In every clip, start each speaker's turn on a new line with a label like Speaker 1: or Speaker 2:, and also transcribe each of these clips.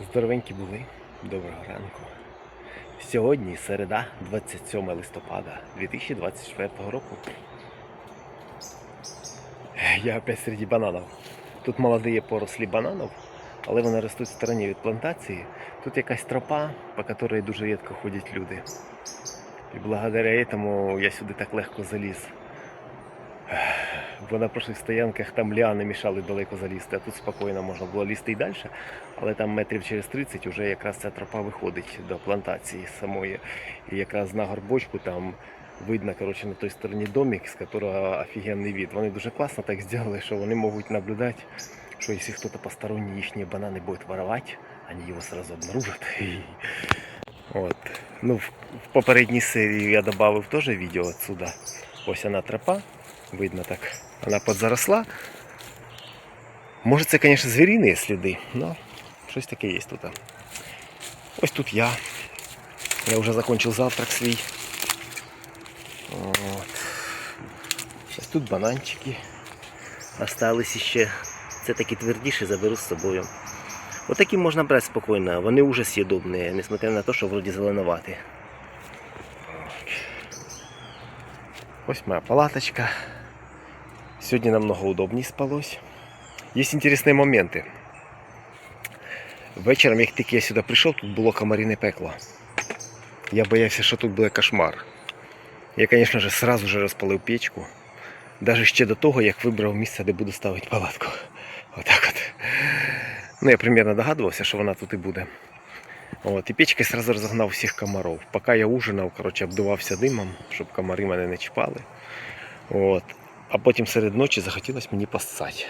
Speaker 1: Здоровенькі були. Доброго ранку. Сьогодні середа, 27 листопада 2024 року. Я опять серед бананів. Тут молоді порослі бананів, але вони ростуть в стороні від плантації. Тут якась тропа, по якій дуже рідко ходять люди. І благодаря этому я сюди так легко заліз. Бо на прошлих стоянках там ліани мішали далеко залізти, а тут спокійно можна було лізти і далі. Але там метрів через 30 вже якраз ця тропа виходить до плантації самої. І якраз на горбочку там видно коротше, на той стороні домик, з якого офігенний від. Вони дуже класно так зробили, що вони можуть наблюдати, що якщо хтось посторонній їхні банани буде воровати, вони його сразу обнаружат. І... От. Ну, в, попередній серії я додав теж відео отсюда. Ось вона тропа, видно так, вона подзаросла. Може це, звісно, звіріні сліди, але щось таке є тут. Ось тут я. Я вже закончив завтрак свій. От. Ось тут бананчики. Остались ще. Це такі твердіші, заберу з собою. Отакі можна брати спокійно, вони вже съедобні, несмотря на те, що вроді зеленувати. Ось моя палаточка. Сьогодні намного удобніше спалось. Є інтересні моменти. Вечором, як тільки я сюди прийшов, тут було комаріне пекло. Я боявся, що тут буде кошмар. Я, звісно ж, сразу же розпалив печку. Навіть ще до того, як вибрав місце, де буду ставити палатку. Отак от. Ну, я примерно догадувався, що вона тут і буде. От, і печки сразу розогнав всіх комаров. Поки я ужинав, коротше, обдувався димом, щоб комари мене не чіпали. От. А потім серед ночі захотілося мені поссати.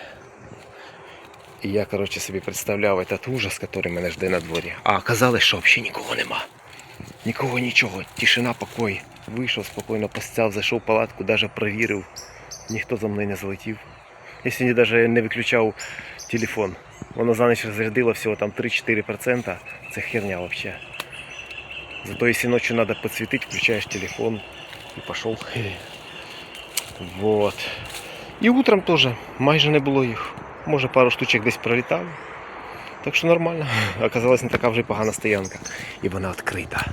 Speaker 1: І я, коротше, собі представляв этот ужас, який мене жде на дворі. А оказалось, що взагалі нікого нема. Нікого нічого. Тишина, покой. Вийшов спокійно, постяв, зайшов в палатку, навіть провірив. Ніхто за мною не залетів. Я сьогодні навіть не виключав телефон. Воно за ніч розрядило всього там 3-4%. Це херня взагалі. Зато якщо ночі треба підсвітити, включаєш телефон і пішов. Вот. І утром теж майже не було їх. Може пару штучок десь пролітали. Так що нормально. Оказалась не така вже погана стоянка. І вона відкрита.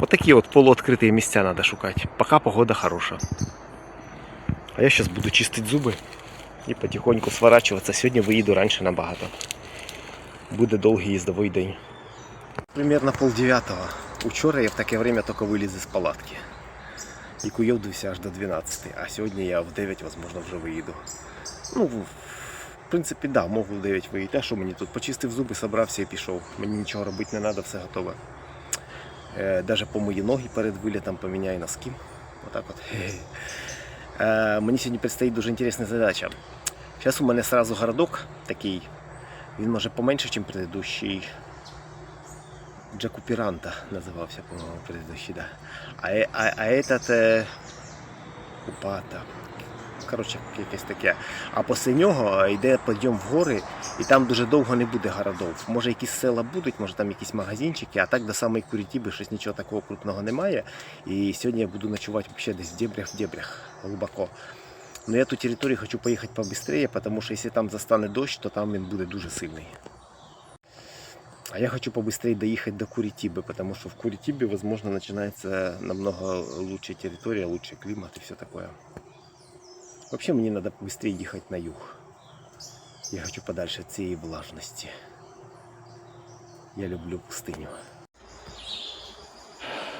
Speaker 1: Отакі от полуоткриті місця треба шукати. Поки погода хороша. А я зараз буду чистити зуби і потихоньку сворачуватися. Сьогодні виїду раніше набагато. Буде довгий їздовий день. Примерно полдев'ятого. Учора я в таке время тільки виліз із палатки. І куйовдився аж до 12. А сьогодні я в 9, можливо, вже виїду. Ну, в принципі, да, можу в 9 виїти. А що мені тут? Почистив зуби, собрався і пішов. Мені нічого робити не треба, все готове. Е, Даже помої ноги перед вилітом, поміняю носки. Отак от. Е, Мені сьогодні предстоїть дуже інтересна задача. Зараз у мене сразу городок такий. Він може поменше, ніж предыдущий. Джакупіранта називався, по-моєму, предыдущий, да. А, е- а, а этот е, Купата. Коротше, якесь таке. А після нього йде підйом в гори, і там дуже довго не буде городов. Може якісь села будуть, може там якісь магазинчики, а так до самої Курітіби щось нічого такого крупного немає. І сьогодні я буду ночувати взагалі десь в дебрях, в дебрях, глибоко. Но я ту територію хочу поїхати побыстрее, тому що якщо там застане дощ, то там він буде дуже сильний. А я хочу побыстрее доехать до Куритибы, потому что в Куритибе, возможно, начинается намного лучшая территория, лучший климат и все такое. Вообще мне надо быстрее ехать на юг. Я хочу подальше от цієї влажності. Я люблю пустиню.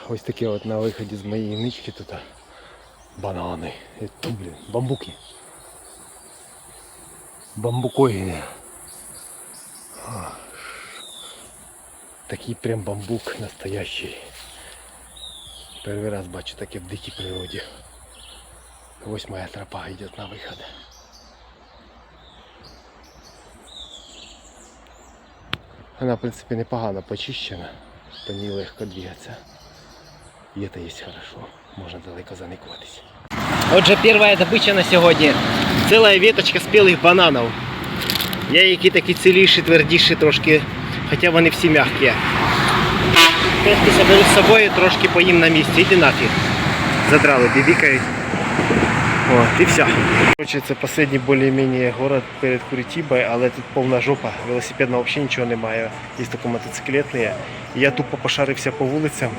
Speaker 1: Ось таке от на виході з моєї нички тут банани. І тут, блін, бамбуки. Бамбукоїни. Такий прям бамбук настоящий. Перший раз бачу таке в дикій природі. Ось моя тропа йде на виход. Вона, в принципі, непогано почищена, по ній легко двигатися. І це є хорошо, можна далеко заникуватись. Отже, перша добича на сьогодні. Ціла веточка спілих бананів. Є які такі ціліші, твердіші трошки, хоча вони всі м'які. Трошки заберу з собою, трошки поїм на місці. Іди нафіг. Задрали, бібікають. От, і все. Короче, це останній більш-менш город перед Куритібою, але тут повна жопа. Велосипедного взагалі нічого немає. Є тільки мотоциклетні. Я тупо пошарився по вулицям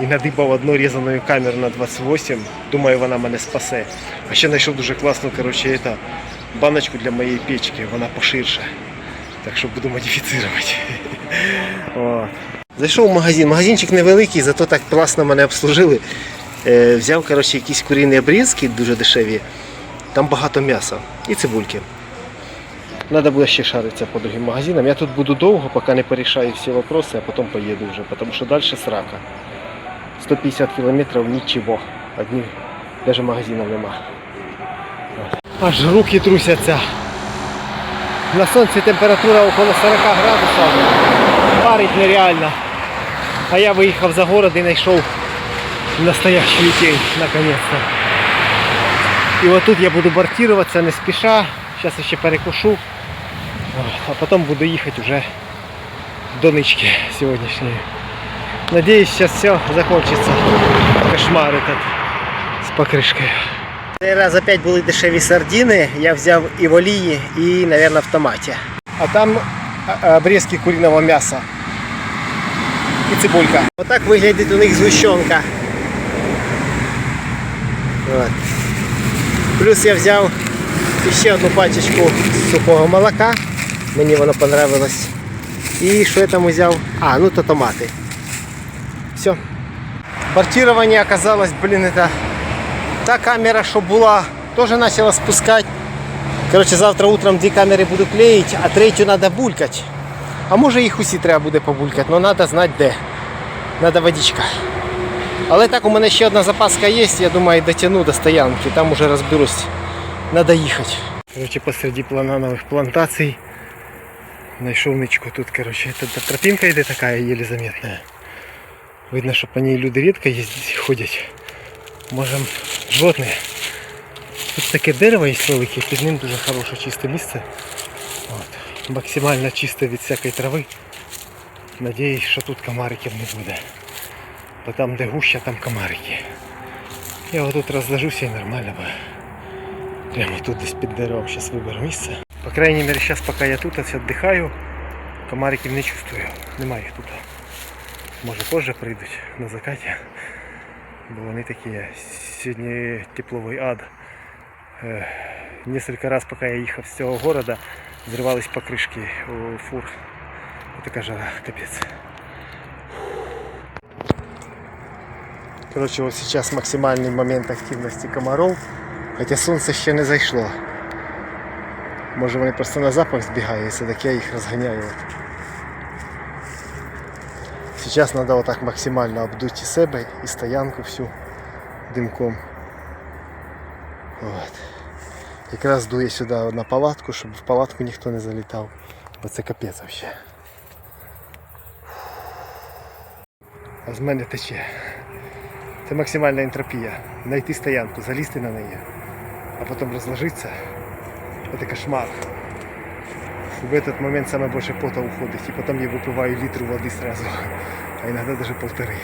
Speaker 1: і надибав одну різаною камеру на 28. Думаю, вона мене спасе. А ще знайшов дуже класну короче, это, баночку для моєї печки, вона поширша. Так що буду модифіцирувати. От. Зайшов в магазин. Магазинчик невеликий, зато так класно мене обслужили. Е, взяв коротше, якісь курінні обрізки дуже дешеві. Там багато м'яса і цибульки. Треба буде ще шаритися по другим магазинам. Я тут буду довго, поки не порішаю всі вопроси, а потім поїду вже, тому що далі срака. 150 кілометрів нічого. Одні навіть магазинів нема. Аж руки трусяться. На сонці температура около 40 градусів. Парить нереально. А я виїхав за город і знайшов настоящую тень, наконец-то. И вот тут я буду бортироваться не спеша. Сейчас еще перекушу. А потом буду ехать уже до нычки сегодняшней. Надеюсь, сейчас все закончится. Кошмар этот з покришкою. Цей раз опять були дешеві сардини. Я взяв і в олії, і, мабуть, в томаті. А там а, обрезки куриного м'яса. І цибулька. Отак виглядить у них згущенка. От. Плюс я взяв ще одну пачечку сухого молока. Мені воно понравилось. І що я там взяв? А, ну то томати. Все. Бортирование оказалось, блин, это та камера, що була, тоже начала спускать. Короче, завтра утром дві камери буду клеїти, а третю треба булькати. А може їх усі треба буде побулькати, але треба знати де. Треба водичка. Але так у мене ще одна запаска є, я думаю, дотягну до стоянки, там уже розберусь. Треба їхати. Короче, посреди плананових плантацій знайшов ничку. Тут, короче, эта тропинка йде така, еле заметная. Видно, що по ній люди рідко їздять, ходять. Може животні. Тут таке дерево є велике, під ним дуже хороше чисте місце. От. Максимально чисте від всякої трави. Надіюсь, що тут комариків не буде. Бо там, де гуща, там комарики. Я отут розложуся і нормально буде. Прямо тут десь під деревом зараз виберу місце. По крайній мірі, зараз поки я тут віддихаю, комариків не чувствую. Немає їх тут. Може позже прийдуть на закаті. Бо вони такі. Сьогодні тепловий ад. Е, Несколько раз, поки я їхав з цього города, зривались покришки у фур. Така жара, капець. Короче, вот сейчас максимальный момент активности комаров, хотя сонце ще не зайшло. Може вони просто на запах збігаються, так я їх розганяю. Сейчас треба отак максимально обдути і себе і стоянку всю димком. От. Якраз дує сюди на палатку, щоб в палатку ніхто не залітав. Бо це капець взагалі. А з мене тече. Це максимальна ентропія. Знайти стоянку, залізти на неї, а потім розложитися. Це кошмар В этот момент самое больше пота уходит. И потом я выпиваю литр воды сразу. А иногда даже полторы.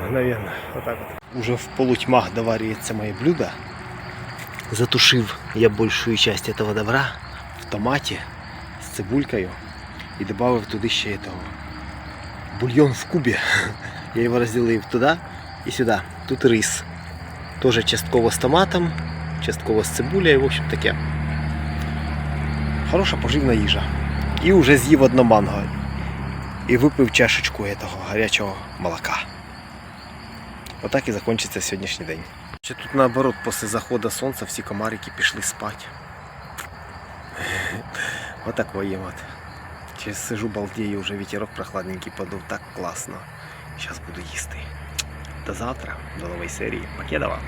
Speaker 1: Мгновенно. Вот так вот. Уже в полутьмах доваривается мои блюдо. Затушив я большую часть этого добра в томате с цибулькою и добавив туди ще этого бульон в кубе. Я его разделил туда и сюда. Тут рис. Тоже частково с томатом, частково з цибулею, в общем таке. Хороша поживна їжа. І вже з'їв одно манго. І випив чашечку этого гарячого молока. Отак і закінчиться сьогоднішній день. Ще тут наоборот, після заходу сонця всі комарики пішли спати. Отак от. Сейчас сижу балдею, вже вітерок прохладненький подув, так класно. Зараз буду їсти. До завтра, до нової серії. Покедова.